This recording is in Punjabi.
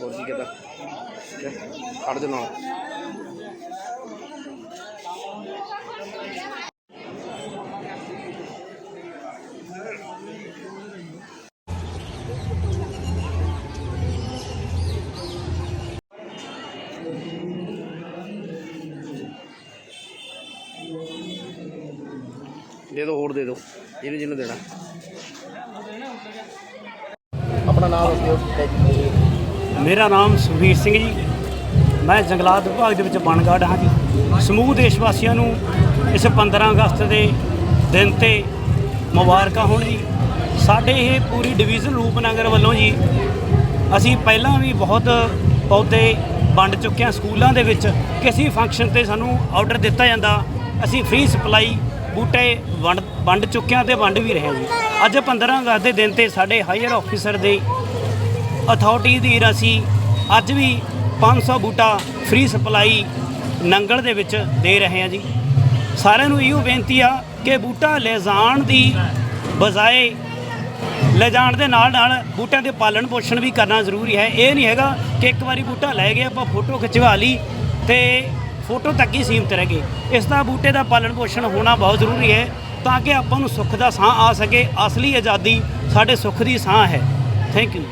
ਹੋਰ ਕੀ ਕਹਤਾ ਖੜ ਜਾ ਨਾਲ ਦੇ ਦਿਓ ਹੋਰ ਦੇ ਆਪਣਾ ਨਾਮ ਦੱਸਿਓ। ਮੇਰਾ ਨਾਮ ਸੁਖਬੀਰ ਸਿੰਘ ਜੀ। ਮੈਂ ਜੰਗਲਾਤ ਵਿਭਾਗ ਦੇ ਵਿੱਚ ਬਣਗਾਰਡ ਹਾਂ ਜੀ। ਸਮੂਹ ਦੇਸ਼ ਵਾਸੀਆਂ ਨੂੰ ਇਸ 15 ਅਗਸਤ ਦੇ ਦਿਨ ਤੇ ਮੁਬਾਰਕਾਂ ਹੋਣ ਜੀ। ਸਾਡੇ ਇਹ ਪੂਰੀ ਡਿਵੀਜ਼ਨ ਰੂਪਨਗਰ ਵੱਲੋਂ ਜੀ, ਅਸੀਂ ਪਹਿਲਾਂ ਵੀ ਬਹੁਤ ਪੌਦੇ ਵੰਡ ਚੁੱਕੇ ਹਾਂ ਸਕੂਲਾਂ ਦੇ ਵਿੱਚ ਕਿਸੇ ਫੰਕਸ਼ਨ ਤੇ ਸਾਨੂੰ ਆਰਡਰ ਦਿੱਤਾ ਜਾਂਦਾ। ਅਸੀਂ ਫ੍ਰੀ ਸਪਲਾਈ ਬੂਟੇ ਵੰਡ ਵੰਡ ਚੁੱਕਿਆ ਹਾਂ ਤੇ ਵੰਡ ਵੀ ਰਹੇ ਹਾਂ ਜੀ। ਅੱਜ 15 ਅਗਸਤ ਦੇ ਦਿਨ ਤੇ ਸਾਡੇ ਹਾਇਰ ਆਫੀਸਰ ਦੇ ਅਥਾਰਟੀ ਦੀ ਅਸੀਂ ਅੱਜ ਵੀ 500 ਬੂਟਾ ਫ੍ਰੀ ਸਪਲਾਈ ਨੰਗਲ ਦੇ ਵਿੱਚ ਦੇ ਰਹੇ ਹਾਂ ਜੀ। ਸਾਰਿਆਂ ਨੂੰ ਇਹੋ ਬੇਨਤੀ ਆ ਕਿ ਬੂਟਾ ਲੈ ਜਾਣ ਦੀ ਬਜਾਏ ਲੈ ਜਾਣ ਦੇ ਨਾਲ ਨਾਲ ਬੂਟਿਆਂ ਦੇ ਪਾਲਣ ਪੋਸ਼ਣ ਵੀ ਕਰਨਾ ਜ਼ਰੂਰੀ ਹੈ। ਇਹ ਨਹੀਂ ਹੈਗਾ ਕਿ ਇੱਕ ਵਾਰੀ ਬੂਟਾ ਲੈ ਗਏ, ਆਪਾਂ ਫੋਟੋ ਖਿਚਵਾ ਲਈ ਤੇ ਫੋਟੋ ਤੱਕ ਹੀ ਸੀਮਤ ਰਹਿ ਗਏ ਇਸ ਦਾ ਬੂਟੇ ਦਾ ਪਾਲਣ ਪੋਸ਼ਣ ਹੋਣਾ ਬਹੁਤ ਜ਼ਰੂਰੀ ਹੈ ਤਾਂ ਕਿ ਆਪਾਂ ਨੂੰ ਸੁੱਖ ਦਾ ਸਾਹ ਆ ਸਕੇ। ਅਸਲੀ ਆਜ਼ਾਦੀ ਸਾਡੇ ਸੁੱਖ ਦੀ ਸਾਹ ਹੈ। Thank you